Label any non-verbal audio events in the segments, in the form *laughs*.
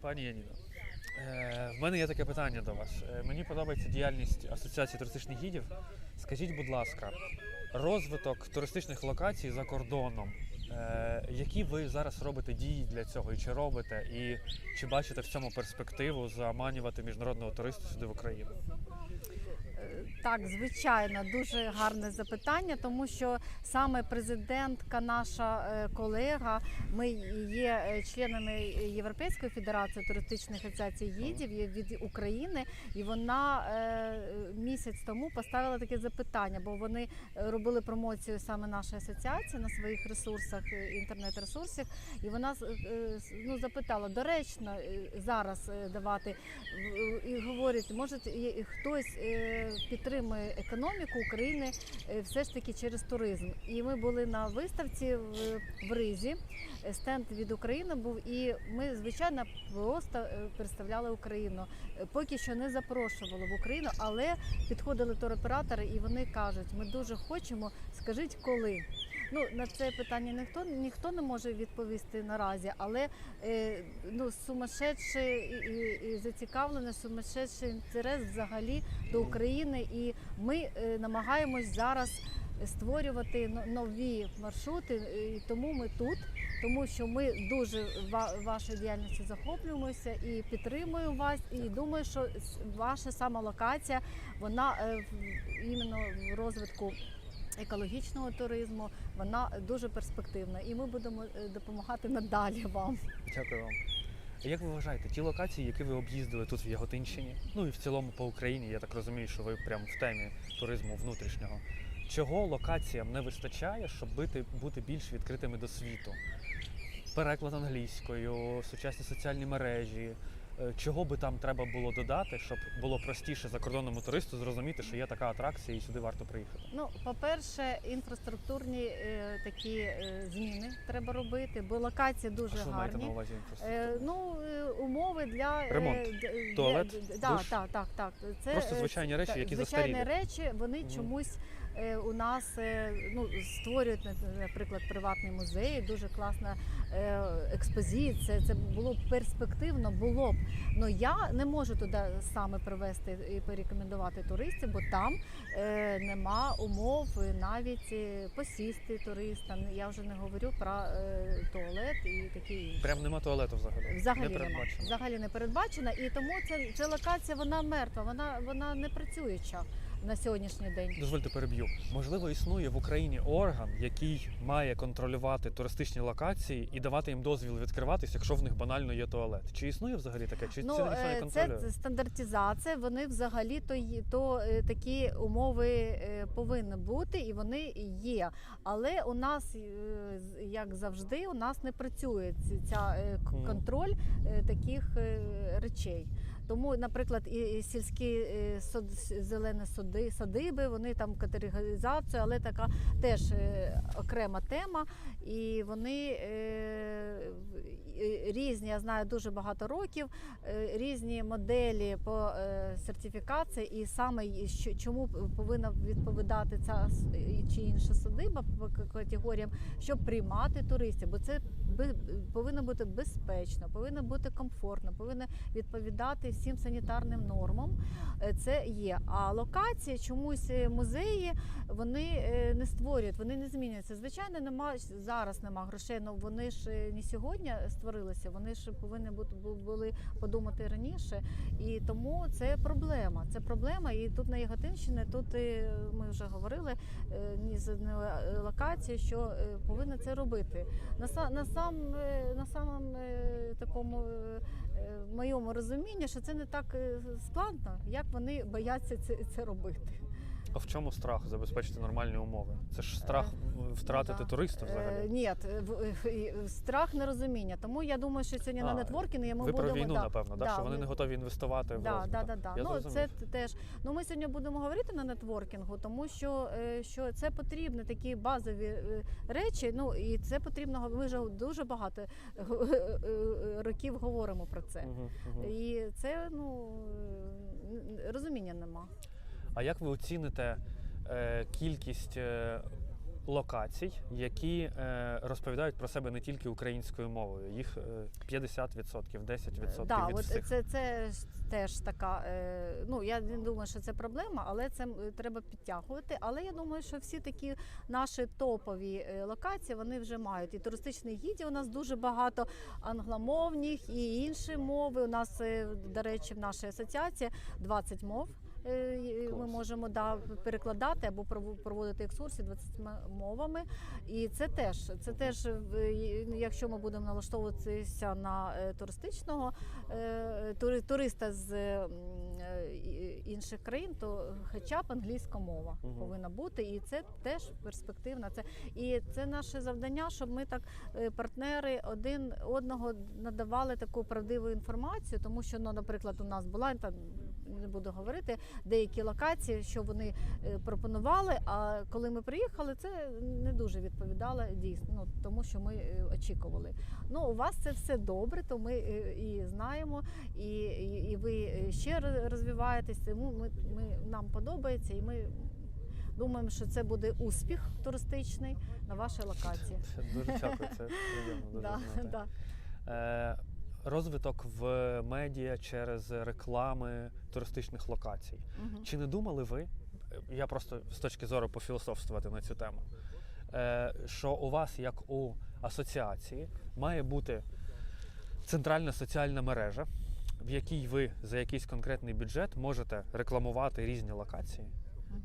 Пані Яніно, е, в мене є таке питання до вас. Е, мені подобається діяльність Асоціації туристичних гідів. Скажіть, будь ласка, розвиток туристичних локацій за кордоном. Е, які ви зараз робите дії для цього? І чи робите? І чи бачите в цьому перспективу заманювати міжнародного туриста сюди в Україну? Так, звичайно, дуже гарне запитання, тому що саме президентка, наша е, колега, ми є е, членами Європейської федерації туристичних асоціацій гідів від України, і вона е, місяць тому поставила таке запитання, бо вони робили промоцію саме нашої асоціації на своїх ресурсах, інтернет-ресурсах, і вона ну, запитала, доречно зараз давати і говорить, може хтось підтримує економіку України е, все ж таки через туризм. І ми були на виставці в, Ризі. е, Стенд від України був, і ми звичайно просто е, представляли Україну. Поки що не запрошували в Україну, але підходили туроператори, і вони кажуть: ми дуже хочемо. Скажіть, коли. Ну на це питання ніхто ніхто не може відповісти наразі, але е, ну сумасшедший і, і, і зацікавлений, сумасшедший інтерес взагалі до України, і ми е, намагаємось зараз створювати нові маршрути. І тому ми тут, тому що ми дуже ва- вашою діяльністю захоплюємося і підтримуємо вас. І думаю, що ваша сама локація, вона е, в- іменно в розвитку екологічного туризму, вона дуже перспективна, і ми будемо е, допомагати надалі вам. Дякую вам. Як ви вважаєте, ті локації, які ви об'їздили тут в Яготинщині, ну і в цілому по Україні, я так розумію, що ви прям в темі туризму внутрішнього. Чого локаціям не вистачає, щоб бути, бути більш відкритими до світу? Переклад англійською, сучасні соціальні мережі. Е, Чого би там треба було додати, щоб було простіше закордонному туристу зрозуміти, що є така атракція і сюди варто приїхати? Ну, по-перше, інфраструктурні е, такі е, зміни треба робити, бо локації дуже а що ви маєте гарні. на увазі? Е, ну, е, умови для е, Ремонт. для- Туалет, д- да, душ. так, так, так. Це Просто е, звичайні речі, які звичайні застарілі. речі, вони Мгм. чомусь е, у нас е, ну, створюють, на- наприклад, приватний музей, дуже класна е, експозиція. Це було б перспективно, було б. Ну я не можу туди саме привезти і порекомендувати туристів, бо там е, нема умов навіть е, посісти туристам. Я вже не говорю про е, туалет і такі інші. Прям нема туалету взагалі. Взагалі не нема. передбачено. Взагалі не передбачена, і тому ця, ця локація вона мертва, вона, вона не працююча на сьогоднішній день. Дозвольте переб'ю. Можливо, існує в Україні орган, який має контролювати туристичні локації і давати їм дозвіл відкриватись, якщо в них банально є туалет. Чи існує взагалі таке? Чи Ну, це ніхто не е, контролює? це стандартизація. Вони взагалі то, то е, такі умови е, повинні бути, і вони є. Але у нас, як завжди, у нас не працює ця контроль е, таких речей. Тому, наприклад, і сільські е, сад- зелені сади, садиби, вони там категоризацію, але така теж е, окрема тема. І вони е, різні, я знаю дуже багато років, різні моделі по сертифікації, і саме чому повинна відповідати ця чи інша садиба по категоріям, щоб приймати туристів, бо це би- повинно бути безпечно, повинно бути комфортно, повинно відповідати всім санітарним нормам. Е, Це є. А локації чомусь е, музеї вони е, не створюють, вони не змінюються. Звичайно, нема зараз нема грошей. але вони ж не сьогодні створилися. Вони ж повинні були подумати раніше. І тому це проблема. Це проблема. І тут на Яготинщині, тут ми вже говорили з локації, що повинні це робити. На са- на сам на самому такому е, моєму розумінні, що це не так е, складно, як вони бояться це, це робити. А в чому страх забезпечити нормальні умови? Це ж страх в- втратити туриста Е, взагалі. Ні, е, в- е, страх нерозуміння. Тому я думаю, що сьогодні на А, нетворкінгу ми Ви будемо про війну, да, напевно, да, да, що вони ми- не готові інвестувати в Да, розвиток. да, да, да. Я Ну зрозумів. це теж. Ну ми сьогодні будемо говорити на нетворкінгу, тому що, е, що це потрібні такі базові е, речі. Ну і це потрібно. Ми вже дуже багато е, е, років говоримо про це. Мгм, мгм. І це ну е, розуміння нема. А як ви оціните е, кількість е, локацій, які е, розповідають про себе не тільки українською мовою. Їх е, 50%, 10% Да, від от всіх. це, це теж така. Е, ну я не думаю, що це проблема, але це треба підтягувати. Але я думаю, що всі такі наші топові локації вони вже мають. І туристичних гідів у нас дуже багато англомовних і інші мови. У нас, до речі, в нашій асоціації 20 мов. Е, Ми можемо да, перекладати або проводити екскурсії 20 мовами. І це теж, це теж, якщо ми будемо налаштовуватися на е, туристичного е, туриста з інших країн, то хоча б англійська мова повинна бути, і це теж перспективна. Це і це наше завдання, щоб ми так партнери один одного надавали таку правдиву інформацію, тому що, ну, наприклад, у нас була та не буду говорити деякі локації, що вони е, пропонували. А коли ми приїхали, це не дуже відповідало дійсно, ну, тому що ми е, очікували. Ну, у вас це все добре, то ми е, і знаємо, і, і, ви ще роз- розвиваєтесь. Тому ми, ми нам подобається, і ми думаємо, що це буде успіх туристичний на вашій локації. Дуже дякую, це приємно дуже *laughs* Да, да. Е, розвиток в медіа через реклами туристичних локацій. Мгм. Чи не думали ви? Я просто з точки зору пофілософствувати на цю тему. е, Що у вас, як у асоціації, має бути центральна соціальна мережа, в якій ви за якийсь конкретний бюджет можете рекламувати різні локації.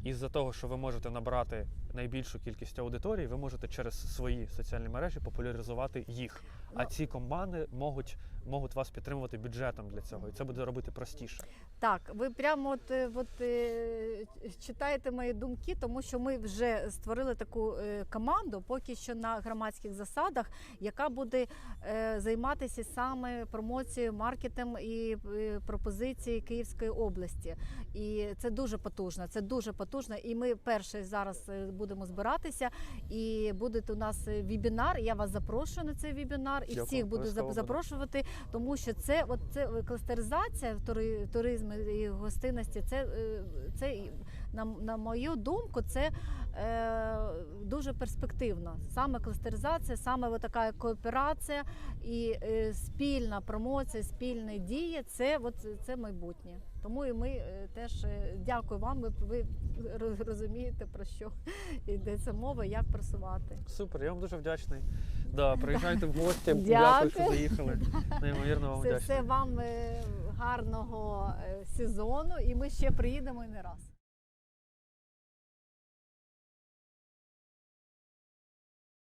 Із-за того, що ви можете набрати найбільшу кількість аудиторії, ви можете через свої соціальні мережі популяризувати їх. А Ну, ці команди можуть, можуть вас підтримувати бюджетом для цього, і це буде робити простіше. Так, ви прямо от, е, от, е, читаєте мої думки, тому що ми вже створили таку е, команду, поки що на громадських засадах, яка буде займатися саме промоцією, маркетом і пропозиції Київської області. І це дуже потужно. Це дуже потужно. І ми перше зараз е, будемо збиратися. І буде у нас е, вебінар. Я вас запрошую на цей вебінар і Дякую, всіх буду запрошувати, тому що це от це кластеризація в тури- туризму і гостинності. Це, е, це на, на мою думку, це е, дуже перспективно. Саме кластеризація, саме така кооперація і е, спільна промоція, спільні дії це, от, це майбутнє. Тому і ми е, теж е, дякую вам. Ви, ви розумієте про що йдеться мова, як просувати. Супер, я вам дуже вдячний. Да, приїжджайте в гості. Дякую. Дякую, що заїхали. Неймовірно вам Це вдячний. все вам е, гарного сезону, і ми ще приїдемо і не раз.